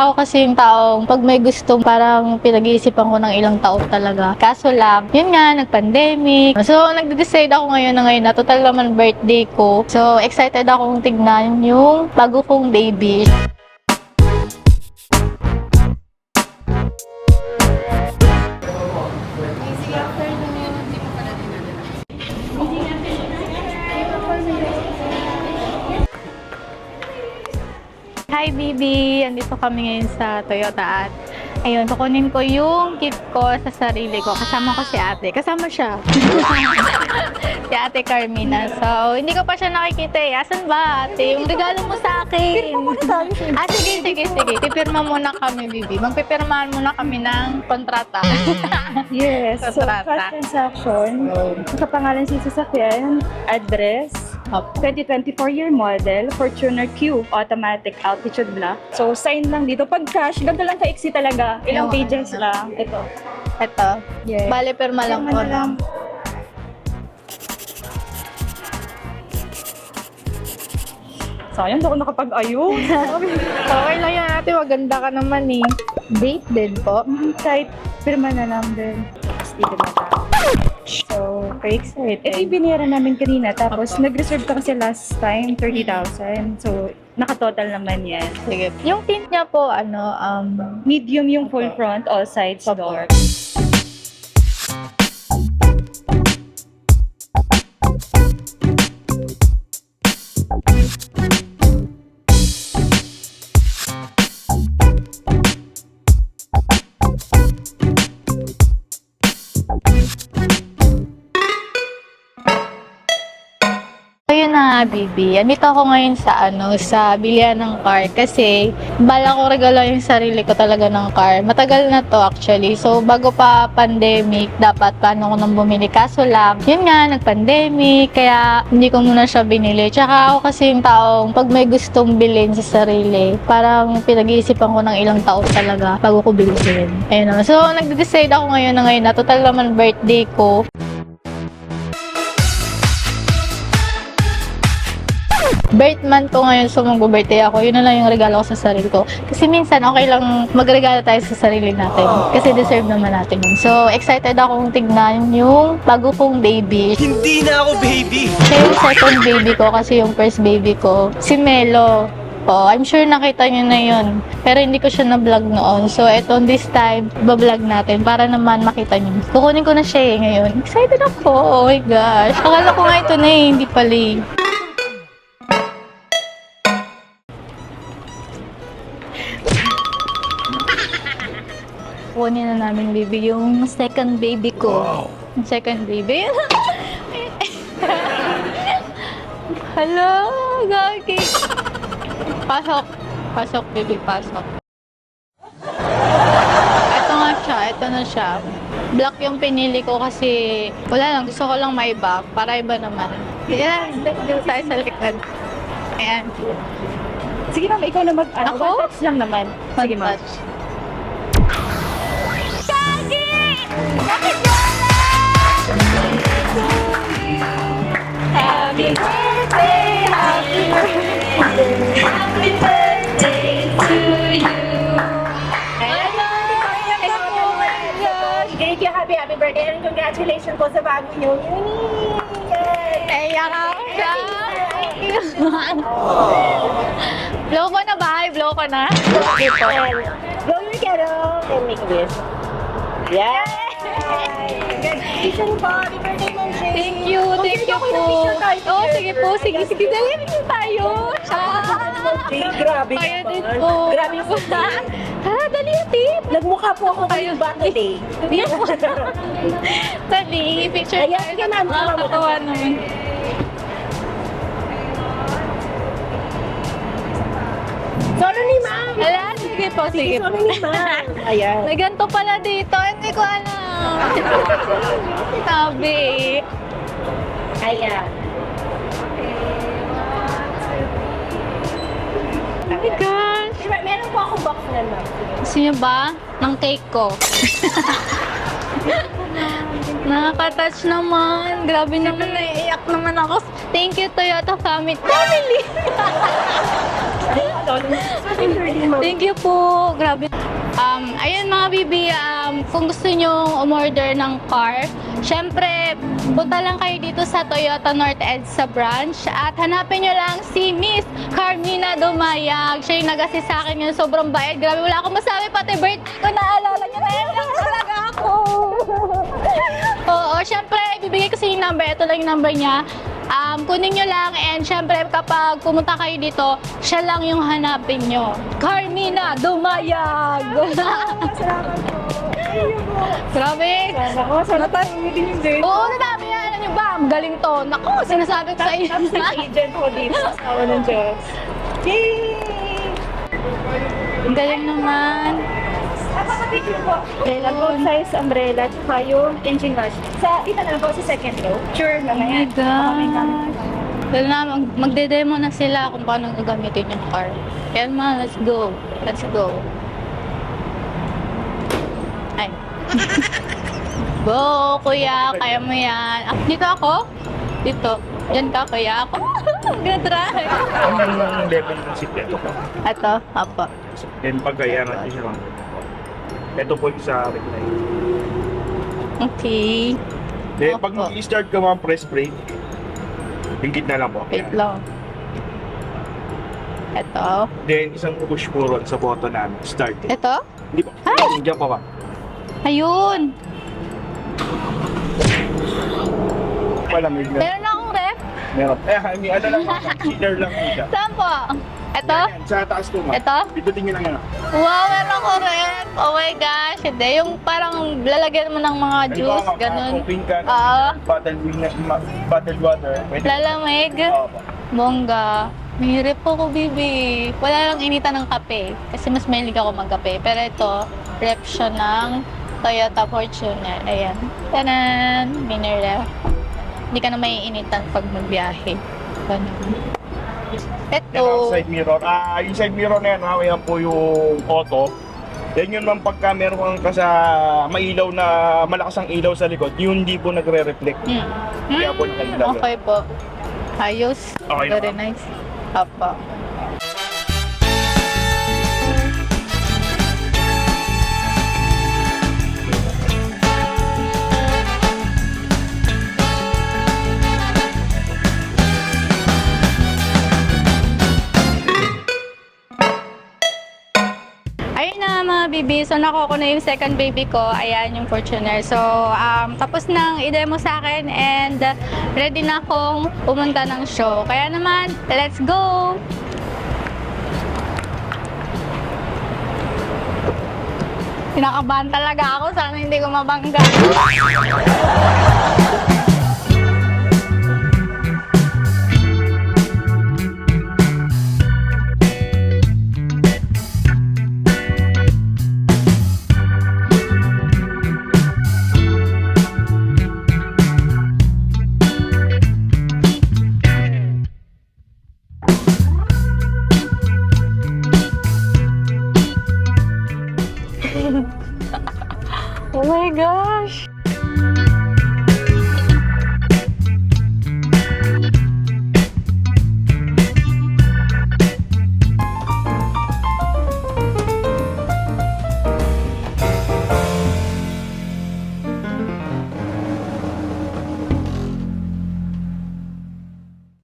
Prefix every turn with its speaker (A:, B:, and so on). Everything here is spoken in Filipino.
A: Ako kasi yung taong pag may gusto, parang pinag-iisipan ko ng ilang taon talaga. Kaso lang, yun nga, nag-pandemic. So, nag-decide ako ngayon na ngayon na total naman birthday ko. So, excited akong tignan yung bago kong baby. Hi, Bibi! Andito kami ngayon sa Toyota at ayun, kukunin ko yung gift ko sa sarili ko. Kasama ko si ate. Kasama siya. si ate Carmina. So, hindi ko pa siya nakikita eh. Asan ba ate? Yung regalo mo sa akin. ah, sige, sige, sige. Pipirma muna kami, Bibi. Magpipirmahan muna kami ng kontrata.
B: Yes. So,
A: Kontrata.
B: cash transaction, nakapangalan sa sasakyan, address. 2024 year model, Fortuner Q, automatic altitude black. So, sign lang dito. Pag cash, ganito lang kaiksi talaga. Ilang
A: Yung
B: pages
A: ano.
B: lang. Ito.
A: Ito.
B: Yes.
A: Bale, pirma lang no?
B: lang. Sayang, ako nakapag-ayos.
A: Okay lang yan ate. Maganda ka naman eh. Date din po.
B: Kahit pirma na lang din. Sticker na very excited. Ito yung binayaran namin kanina. Tapos,
A: Apo.
B: nag-reserve ka kasi last time, 30,000. So, nakatotal naman yan.
A: Sige. Yung tint niya po, ano, um,
B: Medium yung full front, all sides
A: Apo.
B: door.
A: Bibi. Andito ako ngayon sa ano, sa bilihan ng car kasi bala ko regalo yung sarili ko talaga ng car. Matagal na to actually. So, bago pa pandemic, dapat paano ko nang bumili. Kaso lang, yun nga, nag-pandemic, kaya hindi ko muna siya binili. Tsaka ako kasi yung taong pag may gustong bilhin sa sarili, parang pinag-iisipan ko ng ilang taon talaga bago ko bilhin. Ayun naman. So, nag-decide ako ngayon na ngayon na total naman birthday ko. Birth month ko ngayon, so mag-birthday ako. Yun na lang yung regalo ko sa sarili ko. Kasi minsan, okay lang magregalo tayo sa sarili natin. Kasi deserve naman natin yun. So, excited akong tignan yung bago kong baby.
C: Hindi na ako baby!
A: Siya yung second baby ko kasi yung first baby ko, si Melo. Oh, I'm sure nakita niyo na yun. Pero hindi ko siya na-vlog noon. So, eto this time, bablog natin para naman makita niyo. Kukunin ko na siya eh ngayon. Excited ako. Oh my gosh. Akala ko nga ito na eh, hindi pala eh. Namin baby yung second baby ko. Yung second baby. Hello, Gagi. Pasok. Pasok, baby, pasok. Ito nga siya, ito na siya. Black yung pinili ko kasi wala lang, gusto ko lang maiba para iba naman. Yan, dito tayo sa likod. Ayan.
B: Sige ma'am, ikaw na mag, ano,
A: Ako?
B: one touch lang naman. Sige ma'am. Birthday, and congratulations po sa bago niyo
A: ako siya. Blow ko na ba? Blow ko na.
B: Blow your candle and make a wish. Congratulations po, happy birthday, Ma'am Shay.
A: Thank you, thank you po. Oo, sige po, sige, sige. Dali rin tayo. Siya.
B: Grabe
A: Kayo
B: naman.
A: din po.
B: Grabe po.
A: Tara, dali atip.
B: Nagmukha po ako kayo bakit eh.
A: Dali, picture
B: Ayan,
A: tayo.
B: sige, ma'am.
A: Nakakatawa naman.
B: Solo ni Ma'am.
A: Ala, sige po, sige po.
B: Solo ni Ma'am. Ayan.
A: May ganito pala dito. Hindi ko alam. Sabi.
B: Ayan.
A: Oh my gosh.
B: Meron po akong box na ma'am.
A: Gusto niyo ba ng cake ko? Nakaka-touch naman. Grabe naman, naiiyak naman ako. Thank you, Toyota Family. Family! Thank you po. Grabe. Um, ayun mga bibi, um, kung gusto nyo umorder ng car, syempre, punta lang kayo dito sa Toyota North EDSA branch at hanapin nyo lang si Miss Carmina Dumayag. Siya yung nag-assist sa akin yun. Sobrang bait. Grabe, wala akong masabi. Pati birthday ko naalala niya. Naiyak lang talaga ako. Oo, syempre, ibibigay ko sa yung number. Ito lang yung number niya. Um, kunin nyo lang and syempre kapag pumunta kayo dito, siya lang yung hanapin nyo. Carmina Dumayag! Grabe!
B: Ako, sana tayo umitin yung date.
A: Oo, nadami yan. Alam nyo ba? Ang galing to. Naku, sinasabi ko sa inyo.
B: Tapos agent ko dito sa asawa ng Diyos. Yay!
A: Ang galing naman.
B: Umbrella, both size umbrella, tsaka yung engine wash. Sa, ito na lang po sa second row. Sure,
A: Oh my
B: mamaya. May gamit
A: God. Dahil na, mag- magde-demo na sila kung paano gagamitin yung car. Kaya ma, let's go. Let's go. Ay. Go, kuya. Kaya mo yan. Ah, dito ako? Dito. Diyan ka, kuya. Ako. Good try.
C: Ang level ng sikleto ko.
A: Ito, apo.
C: Then pagkaya natin siya lang. Ito po yung sa recline.
A: Okay.
C: Then
A: Opo.
C: pag mag-start ka mga press brake, yung gitna lang po.
A: Wait lang. Ito.
C: Then isang push po ron sa button namin. Start.
A: Ito?
C: Hindi po. Diyan pa ba?
A: Ayun.
C: Malamig na.
A: Meron na akong ref.
C: Meron. Eh, may ano lang po. Concealer lang po siya.
A: Saan po? Ito?
C: Yan, yan. Sa taas po ma.
A: Ito?
C: Pindutin nyo lang yan.
A: Wow, meron ako ref. Oh my gosh. Hindi, yung parang lalagyan mo ng mga juice,
C: Halimbawa,
A: ganun.
C: Open ka.
A: Oo.
C: Bottled, ma- bottled water. Pwede.
A: Lalamig.
C: Opo.
A: Bongga. May ref ako, baby. Wala lang initan ng kape. Kasi mas mahilig ako magkape. Pero ito, ref siya ng Toyota Fortuner. Ayan. Tanan! Mini ref. Hindi ka na maiinitan pag magbiyahe. Ganun. Ito.
C: Yan ang side mirror. Ah, yung side mirror na yan, ha, yan po yung auto. Yan yun man pagka meron kang sa mailaw na malakas ang ilaw sa likod, yun hindi po nagre-reflect.
A: Hmm.
C: Kaya po nakailaw.
A: Okay po. Ayos.
C: Okay
A: Very
C: naman.
A: nice. Apa. Baby. So nakuha ko na yung second baby ko. Ayan yung Fortuner. So um, tapos nang i-demo sa akin and ready na akong pumunta ng show. Kaya naman, let's go! Kinakabahan talaga ako. Sana hindi ko mabangga.